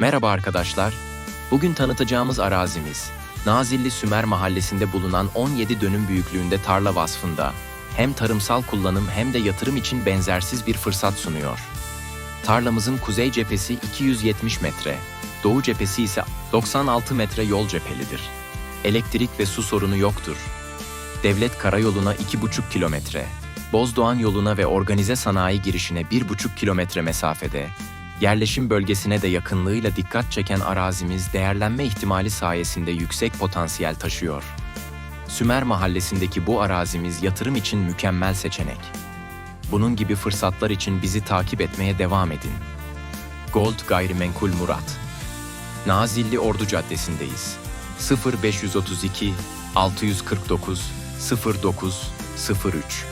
Merhaba arkadaşlar. Bugün tanıtacağımız arazimiz, Nazilli Sümer Mahallesi'nde bulunan 17 dönüm büyüklüğünde tarla vasfında hem tarımsal kullanım hem de yatırım için benzersiz bir fırsat sunuyor. Tarlamızın kuzey cephesi 270 metre, doğu cephesi ise 96 metre yol cephelidir. Elektrik ve su sorunu yoktur. Devlet karayoluna 2,5 kilometre, Bozdoğan yoluna ve organize sanayi girişine 1,5 kilometre mesafede, yerleşim bölgesine de yakınlığıyla dikkat çeken arazimiz değerlenme ihtimali sayesinde yüksek potansiyel taşıyor. Sümer Mahallesi'ndeki bu arazimiz yatırım için mükemmel seçenek. Bunun gibi fırsatlar için bizi takip etmeye devam edin. Gold Gayrimenkul Murat Nazilli Ordu Caddesi'ndeyiz. 0532 649 09 03